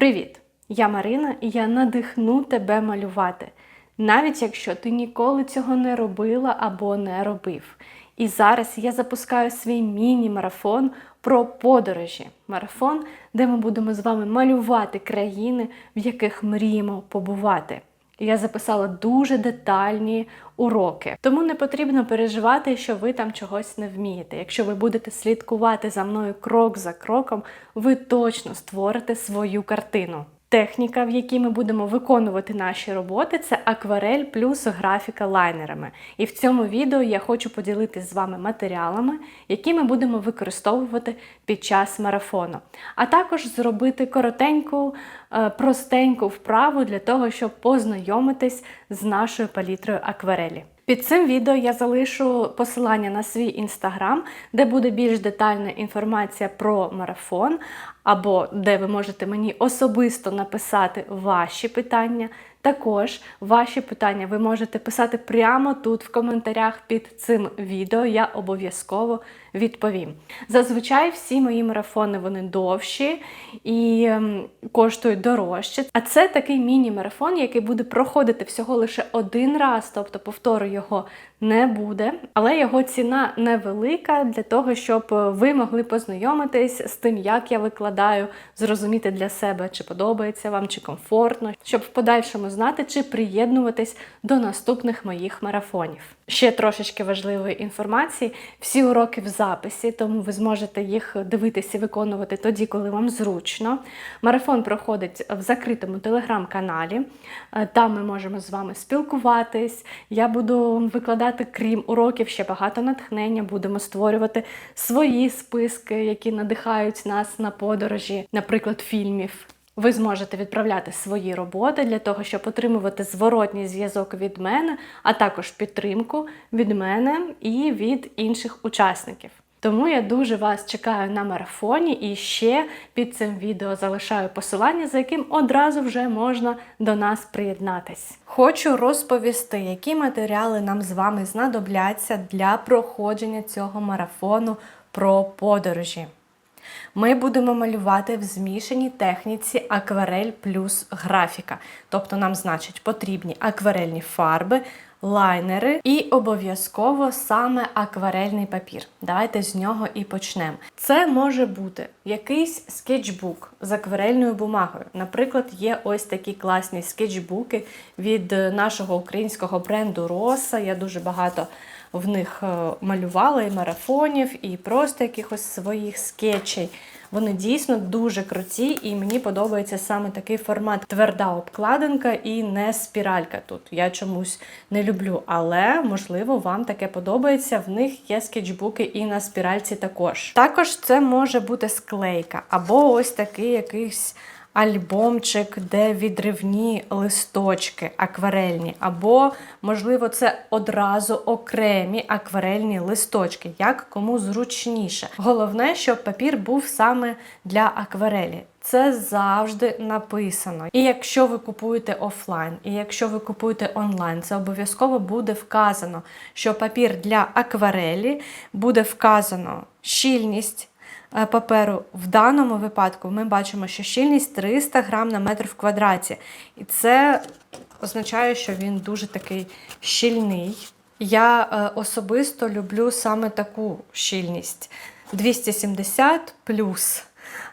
Привіт! Я Марина і я надихну тебе малювати, навіть якщо ти ніколи цього не робила або не робив. І зараз я запускаю свій міні-марафон про подорожі. Марафон, де ми будемо з вами малювати країни, в яких мріємо побувати. Я записала дуже детальні уроки, тому не потрібно переживати, що ви там чогось не вмієте. Якщо ви будете слідкувати за мною крок за кроком, ви точно створите свою картину. Техніка, в якій ми будемо виконувати наші роботи, це акварель плюс графіка лайнерами. І в цьому відео я хочу поділитися з вами матеріалами, які ми будемо використовувати під час марафону. А також зробити коротеньку, е, простеньку вправу для того, щоб познайомитись з нашою палітрою акварелі. Під цим відео я залишу посилання на свій інстаграм, де буде більш детальна інформація про марафон, або де ви можете мені особисто написати ваші питання. Також ваші питання ви можете писати прямо тут в коментарях під цим відео. Я обов'язково відповім. Зазвичай всі мої марафони вони довші і ем, коштують дорожче. А це такий міні-марафон, який буде проходити всього лише один раз, тобто повтору його не буде. Але його ціна невелика для того, щоб ви могли познайомитись з тим, як я викладаю, зрозуміти для себе, чи подобається вам, чи комфортно, щоб в подальшому знати, чи приєднуватись до наступних моїх марафонів. Ще трошечки важливої інформації: всі уроки в записі, тому ви зможете їх дивитися і виконувати тоді, коли вам зручно. Марафон проходить в закритому телеграм-каналі. Е, Там ми можемо з вами спілкуватись. Я буду викладати, крім уроків, ще багато натхнення. Будемо створювати свої списки, які надихають нас на подорожі, наприклад, фільмів. Ви зможете відправляти свої роботи для того, щоб отримувати зворотній зв'язок від мене, а також підтримку від мене і від інших учасників. Тому я дуже вас чекаю на марафоні і ще під цим відео залишаю посилання, за яким одразу вже можна до нас приєднатись. Хочу розповісти, які матеріали нам з вами знадобляться для проходження цього марафону про подорожі. Ми будемо малювати в змішаній техніці акварель плюс графіка. Тобто нам, значить, потрібні акварельні фарби, лайнери і обов'язково саме акварельний папір. Давайте з нього і почнемо. Це може бути якийсь скетчбук з акварельною бумагою. Наприклад, є ось такі класні скетчбуки від нашого українського бренду Роса. Я дуже багато в них е, малювала і марафонів, і просто якихось своїх скетчей. Вони дійсно дуже круті, і мені подобається саме такий формат тверда обкладинка і не спіралька тут. Я чомусь не люблю, але можливо вам таке подобається. В них є скетчбуки і на спіральці також. Також це може бути склейка, або ось такий якийсь. Альбомчик, де відривні листочки акварельні, або, можливо, це одразу окремі акварельні листочки, як кому зручніше. Головне, щоб папір був саме для акварелі. Це завжди написано. І якщо ви купуєте офлайн, і якщо ви купуєте онлайн, це обов'язково буде вказано, що папір для акварелі буде вказано щільність. Е, паперу. В даному випадку ми бачимо, що щільність 300 грам на метр в квадраті. І це означає, що він дуже такий щільний. Я е, особисто люблю саме таку щільність 270 плюс е,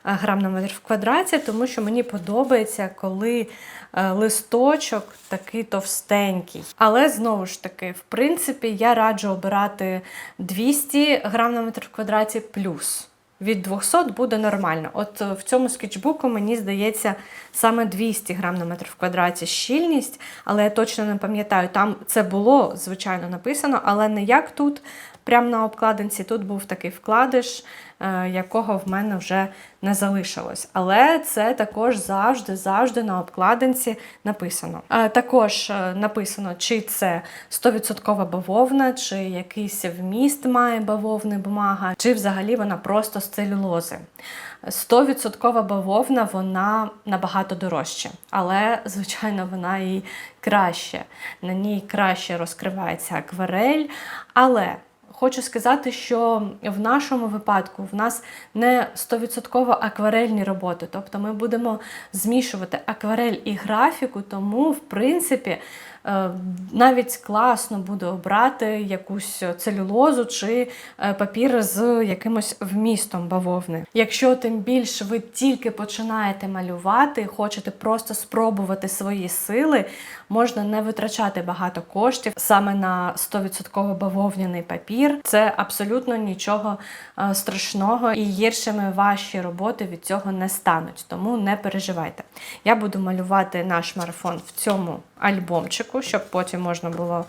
грам на метр в квадраті, тому що мені подобається, коли листочок такий товстенький. Але знову ж таки, в принципі, я раджу обирати 200 грам на метр в квадраті плюс. Від 200 буде нормально. От в цьому скетчбуку, мені здається, саме 200 грам на метр в квадраті щільність, але я точно не пам'ятаю, там це було, звичайно, написано, але не як тут, прямо на обкладинці. Тут був такий вкладиш, е, якого в мене вже не залишилось. Але це також завжди-завжди на обкладинці написано. Е, також е, написано, чи це 100% бавовна, чи якийсь вміст має бавовни бумага, чи взагалі вона просто з целюлози. 100% бавовна, вона набагато дорожча, але, звичайно, вона і краще. На ній краще розкривається акварель. Але хочу сказати, що в нашому випадку в нас не 100% акварельні роботи, тобто ми будемо змішувати акварель і графіку, тому, в принципі, е, навіть класно буде обрати якусь целюлозу чи е, папір з якимось вмістом бавовни. Якщо тим більше ви тільки починаєте малювати, хочете просто спробувати свої сили, можна не витрачати багато коштів саме на 100% бавовняний папір. Це абсолютно нічого е, страшного і гіршими ваші роботи від цього не стануть. Тому не переживайте. Я буду малювати наш марафон в цьому альбомчику, щоб потім можна було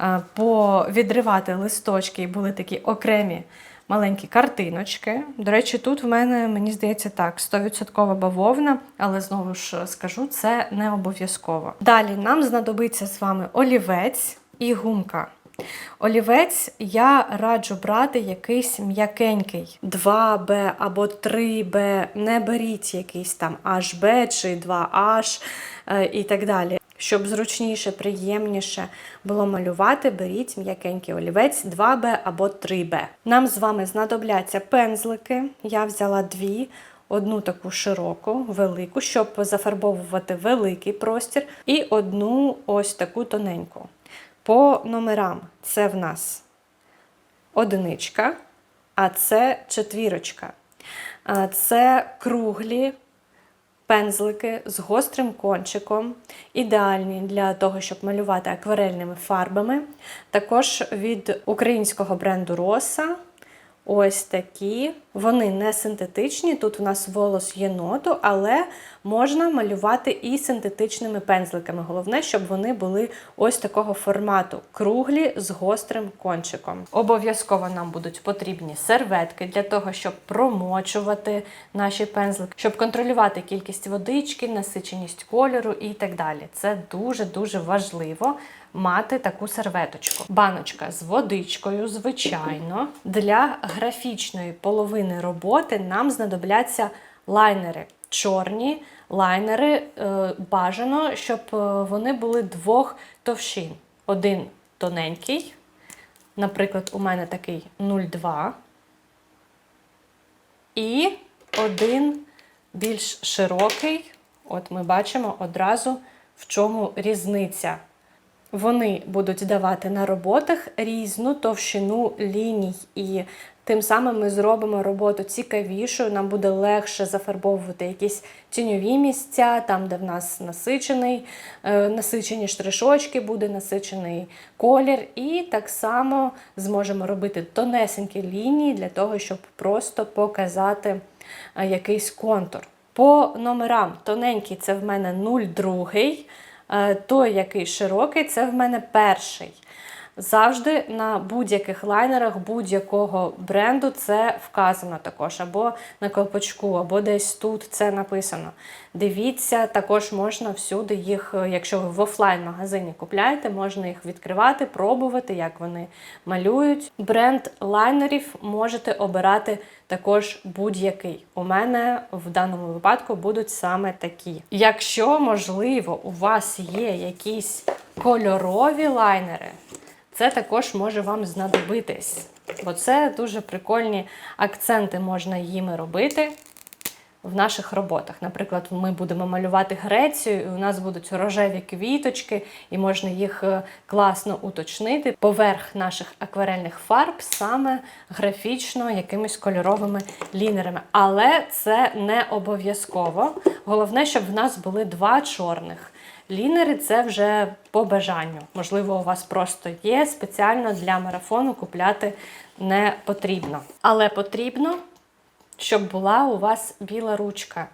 е, повідривати листочки і були такі окремі. Маленькі картиночки. До речі, тут в мене, мені здається, так, 100% бавовна, але знову ж скажу, це не обов'язково. Далі нам знадобиться з вами олівець і гумка. Олівець я раджу брати якийсь м'якенький 2B або 3B. Не беріть якийсь там HB чи 2H е, і так далі. Щоб зручніше, приємніше було малювати, беріть м'якенький олівець 2B або 3B. Нам з вами знадобляться пензлики. Я взяла дві. Одну таку широку, велику, щоб зафарбовувати великий простір, і одну ось таку тоненьку. По номерам це в нас одиничка, а це четвірочка. Це круглі пензлики з гострим кончиком, ідеальні для того, щоб малювати акварельними фарбами. Також від українського бренду Роса. Ось такі. Вони не синтетичні. Тут у нас волос єноту, але можна малювати і синтетичними пензликами. Головне, щоб вони були ось такого формату: круглі з гострим кончиком. Обов'язково нам будуть потрібні серветки для того, щоб промочувати наші пензлики, щоб контролювати кількість водички, насиченість кольору і так далі. Це дуже-дуже важливо мати таку серветочку. Баночка з водичкою, звичайно. Для графічної половини роботи нам знадобляться лайнери. Чорні лайнери е, бажано, щоб е, вони були двох товщин. Один тоненький, наприклад, у мене такий 0,2. І один більш широкий. От ми бачимо одразу, в чому різниця. Вони будуть давати на роботах різну товщину ліній, і тим самим ми зробимо роботу цікавішою. Нам буде легше зафарбовувати якісь тіньові місця, там, де в нас насичений, е, насичені штришочки, буде насичений колір. І так само зможемо робити тонесенькі лінії для того, щоб просто показати е, якийсь контур. По номерам тоненький це в мене 0,2. Е, той, який широкий, це в мене перший. Завжди на будь-яких лайнерах будь-якого бренду це вказано також, або на колпачку, або десь тут це написано. Дивіться, також можна всюди їх, якщо ви в офлайн-магазині купляєте, можна їх відкривати, пробувати, як вони малюють. Бренд лайнерів можете обирати також будь-який. У мене в даному випадку будуть саме такі. Якщо, можливо, у вас є якісь кольорові лайнери, це також може вам знадобитись. Бо це дуже прикольні акценти можна їми робити в наших роботах. Наприклад, ми будемо малювати Грецію, і у нас будуть рожеві квіточки, і можна їх е, класно уточнити поверх наших акварельних фарб, саме графічно якимись кольоровими лінерами. Але це не обов'язково. Головне, щоб в нас були два чорних. Лінери це вже по бажанню. Можливо, у вас просто є спеціально для марафону купляти не потрібно. Але потрібно, щоб була у вас біла ручка.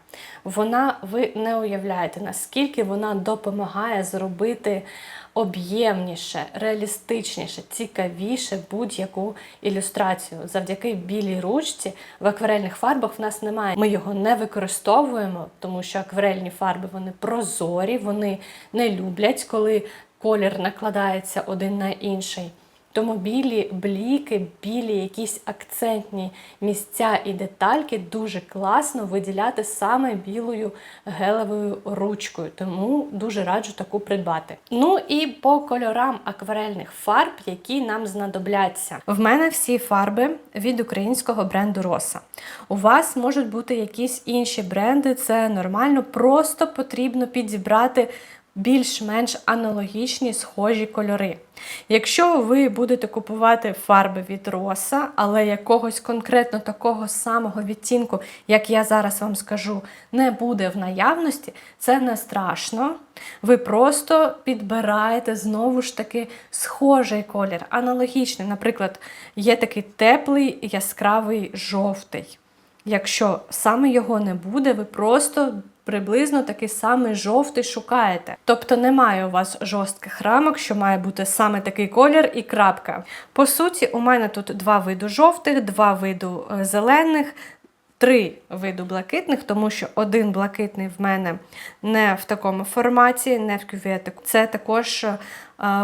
Вона, ви не уявляєте, наскільки вона допомагає зробити об'ємніше, реалістичніше, цікавіше будь-яку ілюстрацію. Завдяки білій ручці в акварельних фарбах в нас немає. Ми його не використовуємо, тому що акварельні фарби вони прозорі, вони не люблять, коли колір накладається один на інший. Тому білі бліки, білі якісь акцентні місця і детальки дуже класно виділяти саме білою гелевою ручкою. Тому дуже раджу таку придбати. Ну і по кольорам акварельних фарб, які нам знадобляться. В мене всі фарби від українського бренду Роса. У вас можуть бути якісь інші бренди, це нормально, просто потрібно підібрати більш-менш аналогічні схожі кольори. Якщо ви будете купувати фарби від роса, але якогось конкретно такого самого відтінку, як я зараз вам скажу, не буде в наявності, це не страшно. Ви просто підбираєте знову ж таки схожий колір, аналогічний. Наприклад, є такий теплий яскравий жовтий. Якщо саме його не буде, ви просто приблизно такий самий жовтий шукаєте. Тобто немає у вас жорстких рамок, що має бути саме такий колір і крапка. По суті, у мене тут два виду жовтих, два виду е, зелених. Три виду блакитних, тому що один блакитний в мене не в такому форматі, не в кюветику. Це також е,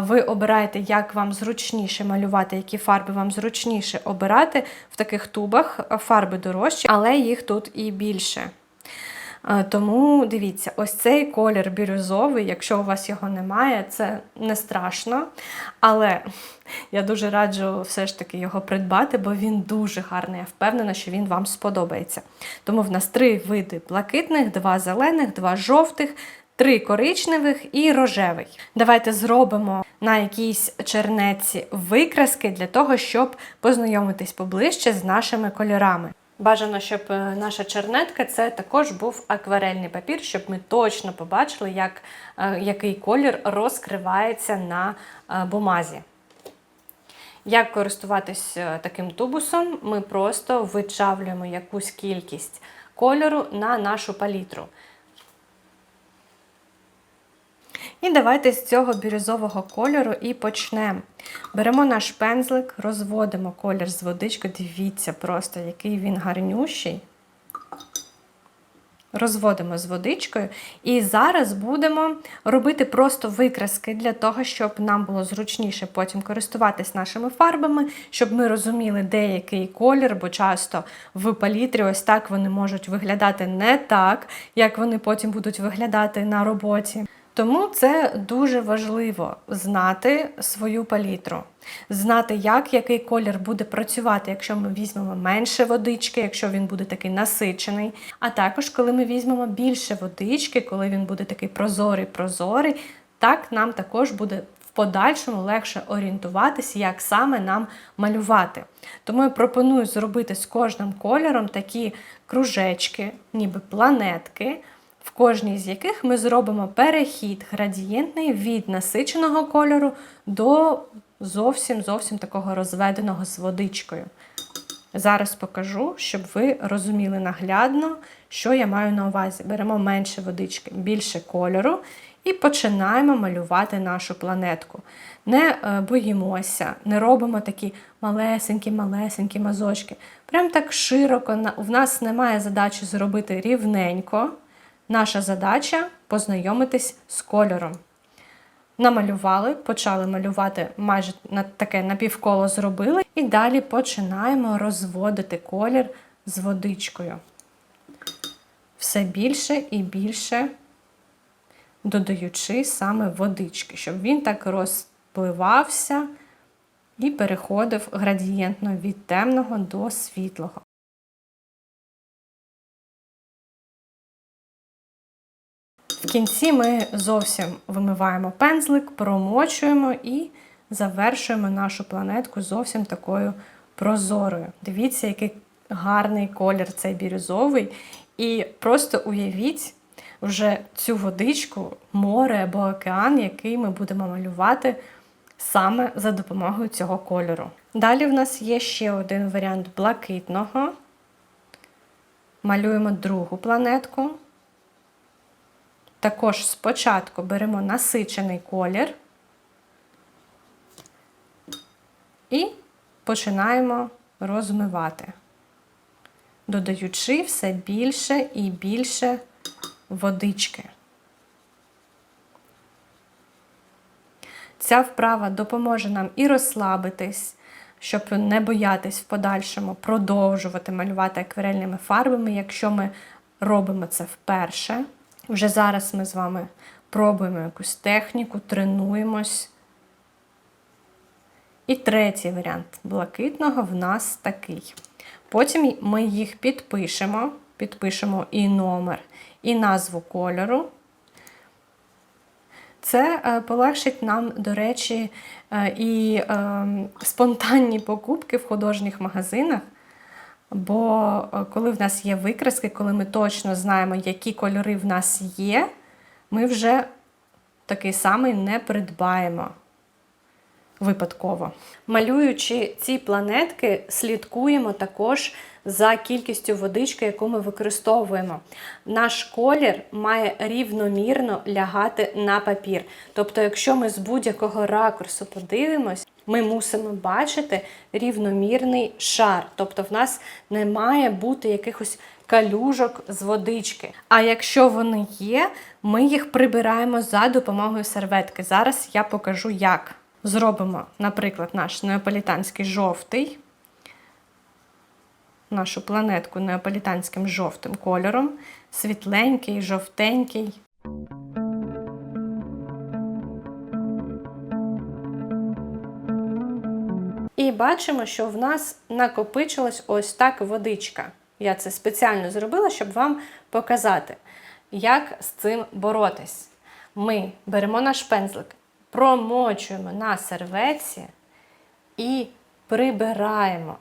ви обираєте, як вам зручніше малювати, які фарби вам зручніше обирати в таких тубах. Фарби дорожчі, але їх тут і більше. Е, Тому дивіться, ось цей колір бірюзовий, якщо у вас його немає, це не страшно. Але я дуже раджу все ж таки його придбати, бо він дуже гарний. Я впевнена, що він вам сподобається. Тому в нас три види блакитних, два зелених, два жовтих. Три коричневих і рожевий. Давайте зробимо на якійсь чернеці викраски для того, щоб познайомитись поближче з нашими кольорами. Бажано, щоб е, наша чернетка це також був акварельний папір, щоб ми точно побачили, як, е, який колір розкривається на е, бумазі. Як користуватись таким тубусом, ми просто вичавлюємо якусь кількість кольору на нашу палітру. І давайте з цього бірюзового кольору і почнемо. Беремо наш пензлик, розводимо колір з водичкою. Дивіться просто, який він гарнющий. Розводимо з водичкою. І зараз будемо робити просто викраски для того, щоб нам було зручніше потім користуватись нашими фарбами, щоб ми розуміли, де який колір, бо часто в палітрі ось так вони можуть виглядати не так, як вони потім будуть виглядати на роботі. Тому це дуже важливо знати свою палітру, знати, як який колір буде працювати, якщо ми візьмемо менше водички, якщо він буде такий насичений. А також, коли ми візьмемо більше водички, коли він буде такий прозорий-прозорий, так нам також буде в подальшому легше орієнтуватися, як саме нам малювати. Тому я пропоную зробити з кожним кольором такі кружечки, ніби планетки в кожній з яких ми зробимо перехід градієнтний від насиченого кольору до зовсім зовсім такого розведеного з водичкою. Зараз покажу, щоб ви розуміли наглядно, що я маю на увазі. Беремо менше водички, більше кольору і починаємо малювати нашу планетку. Не е, боїмося, не робимо такі малесенькі-малесенькі мазочки. Прям так широко. В нас немає задачі зробити рівненько. Наша задача познайомитись з кольором. Намалювали, почали малювати майже таке напівколо зробили, і далі починаємо розводити колір з водичкою. Все більше і більше додаючи саме водички, щоб він так розпливався і переходив градієнтно від темного до світлого. В кінці ми зовсім вимиваємо пензлик, промочуємо і завершуємо нашу планетку зовсім такою прозорою. Дивіться, який гарний колір цей бірюзовий. І просто уявіть вже цю водичку, море або океан, який ми будемо малювати саме за допомогою цього кольору. Далі в нас є ще один варіант блакитного. Малюємо другу планетку. Також спочатку беремо насичений колір і починаємо розмивати, додаючи все більше і більше водички. Ця вправа допоможе нам і розслабитись, щоб не боятись в подальшому продовжувати малювати акварельними фарбами, якщо ми робимо це вперше. Вже зараз ми з вами пробуємо якусь техніку, тренуємось. І третій варіант блакитного в нас такий. Потім ми їх підпишемо, підпишемо і номер, і назву кольору. Це е, полегшить нам, до речі, е, і е, спонтанні покупки в художніх магазинах. Бо коли в нас є викраски, коли ми точно знаємо, які кольори в нас є, ми вже такий самий не придбаємо випадково. Малюючи ці планетки, слідкуємо також за кількістю водички, яку ми використовуємо. Наш колір має рівномірно лягати на папір. Тобто, якщо ми з будь-якого ракурсу подивимось, ми мусимо бачити рівномірний шар. Тобто, в нас не має бути якихось калюжок з водички. А якщо вони є, ми їх прибираємо за допомогою серветки. Зараз я покажу, як. Зробимо, наприклад, наш неаполітанський жовтий, нашу планетку неаполітанським жовтим кольором, світленький, жовтенький. І бачимо, що в нас накопичилась ось так водичка. Я це спеціально зробила, щоб вам показати, як з цим боротись. Ми беремо наш пензлик, промочуємо на серветці і прибираємо.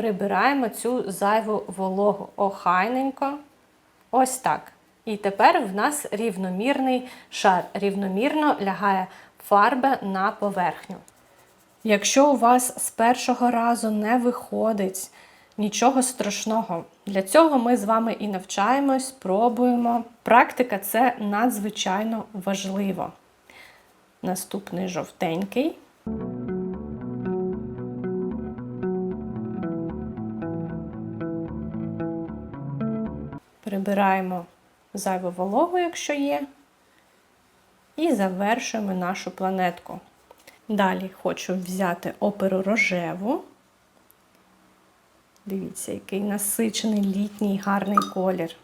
Прибираємо цю зайву вологу охайненько. Ось так. І тепер в нас рівномірний шар, рівномірно лягає фарба на поверхню. Якщо у вас з першого разу не виходить нічого страшного, для цього ми з вами і навчаємось, пробуємо. Практика це надзвичайно важливо. Наступний жовтенький. Прибираємо зайву вологу, якщо є, і завершуємо нашу планетку. Далі хочу взяти оперу рожеву. Дивіться, який насичений літній гарний колір.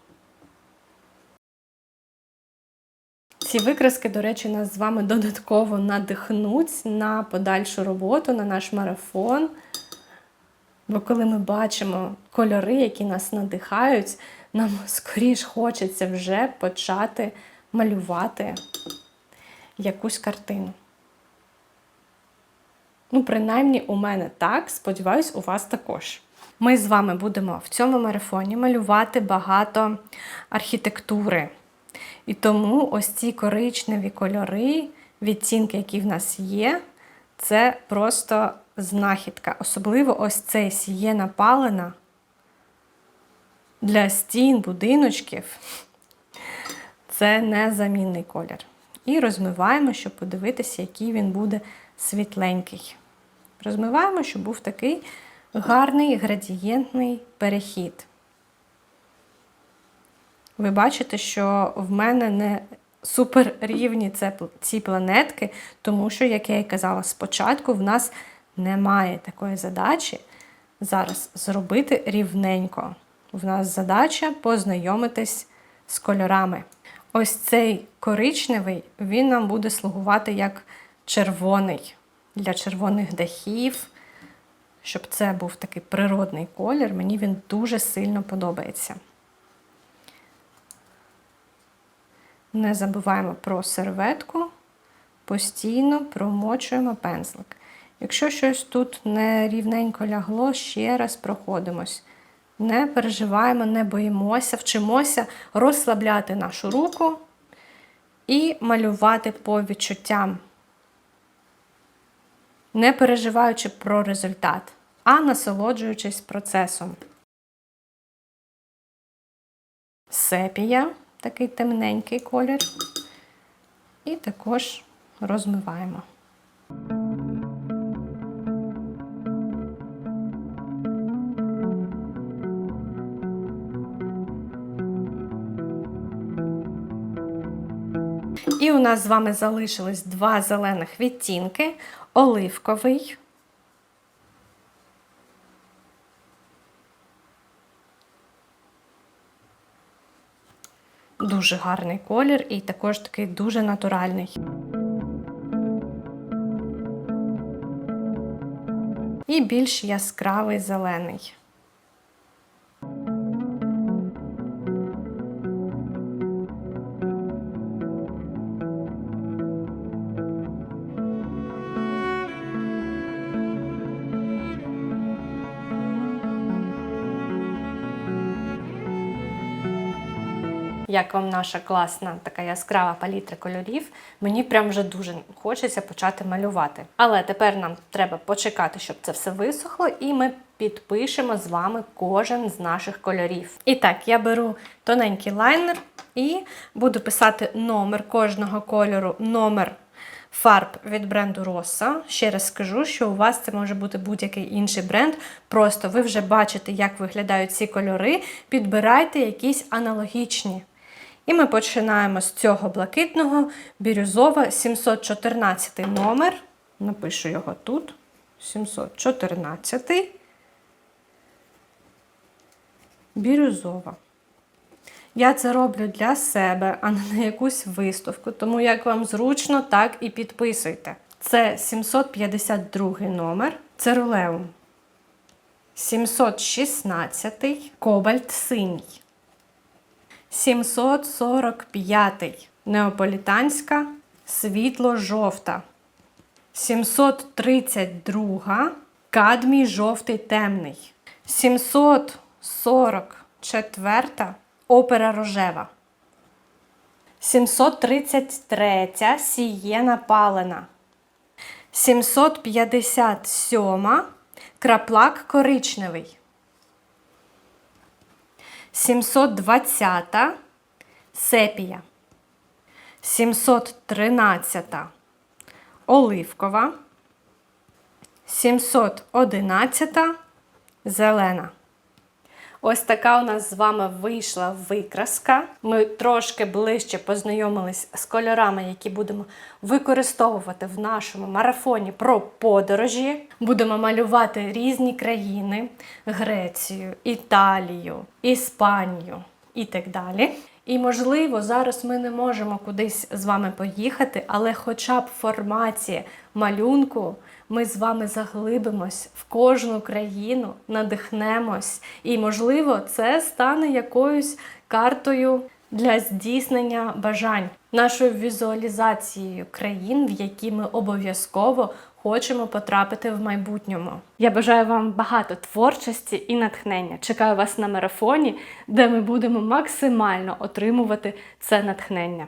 Ці викраски, до речі, нас з вами додатково надихнуть на подальшу роботу, на наш марафон. Бо коли ми бачимо кольори, які нас надихають, нам скоріш хочеться вже почати малювати якусь картину. Ну, принаймні, у мене так, сподіваюсь, у вас також. Ми з вами будемо в цьому марафоні малювати багато архітектури. І тому ось ці коричневі кольори, відтінки, які в нас є, це просто знахідка. Особливо ось цей сієна палена для стін, будиночків. Це незамінний колір. І розмиваємо, щоб подивитися, який він буде світленький. Розмиваємо, щоб був такий гарний градієнтний перехід. Ви бачите, що в мене не супер рівні ці планетки, тому що, як я і казала спочатку, в нас немає такої задачі зараз зробити рівненько. В нас задача познайомитись з кольорами. Ось цей коричневий, він нам буде слугувати як червоний для червоних дахів, щоб це був такий природний колір. Мені він дуже сильно подобається. Не забуваємо про серветку, постійно промочуємо пензлик. Якщо щось тут не рівненько лягло, ще раз проходимось. Не переживаємо, не боїмося, вчимося розслабляти нашу руку і малювати по відчуттям, не переживаючи про результат, а насолоджуючись процесом. Сепія такий темненький колір. І також розмиваємо. У нас з вами залишились два зелених відтінки: оливковий. Дуже гарний колір і також такий дуже натуральний. І більш яскравий зелений. Як вам наша класна така яскрава палітра кольорів? Мені прям вже дуже хочеться почати малювати. Але тепер нам треба почекати, щоб це все висохло, і ми підпишемо з вами кожен з наших кольорів. І так, я беру тоненький лайнер і буду писати номер кожного кольору, номер фарб від бренду Rossa. Ще раз скажу, що у вас це може бути будь-який інший бренд. Просто ви вже бачите, як виглядають ці кольори. Підбирайте якісь аналогічні. І ми починаємо з цього блакитного бірюзова 714 номер. Напишу його тут. 714. Бірюзова. Я це роблю для себе, а не на якусь виставку. Тому як вам зручно, так і підписуйте. Це 752 номер. Це рулеум. 716 кобальт синій. 745 неаполітанська світло-жовта. 732 кадмій жовтий темний. 744 опера рожева. 733 сієна палена. 757 краплак коричневий. 720 сепія. 713 оливкова. 711 зелена. Ось така у нас з вами вийшла викраска. Ми трошки ближче познайомились з кольорами, які будемо використовувати в нашому марафоні про подорожі. Будемо малювати різні країни: Грецію, Італію, Іспанію і так далі. І, можливо, зараз ми не можемо кудись з вами поїхати, але хоча б в форматі малюнку ми з вами заглибимось в кожну країну, надихнемось, і, можливо, це стане якоюсь картою для здійснення бажань, нашою візуалізацією країн, в які ми обов'язково хочемо потрапити в майбутньому. Я бажаю вам багато творчості і натхнення. Чекаю вас на марафоні, де ми будемо максимально отримувати це натхнення.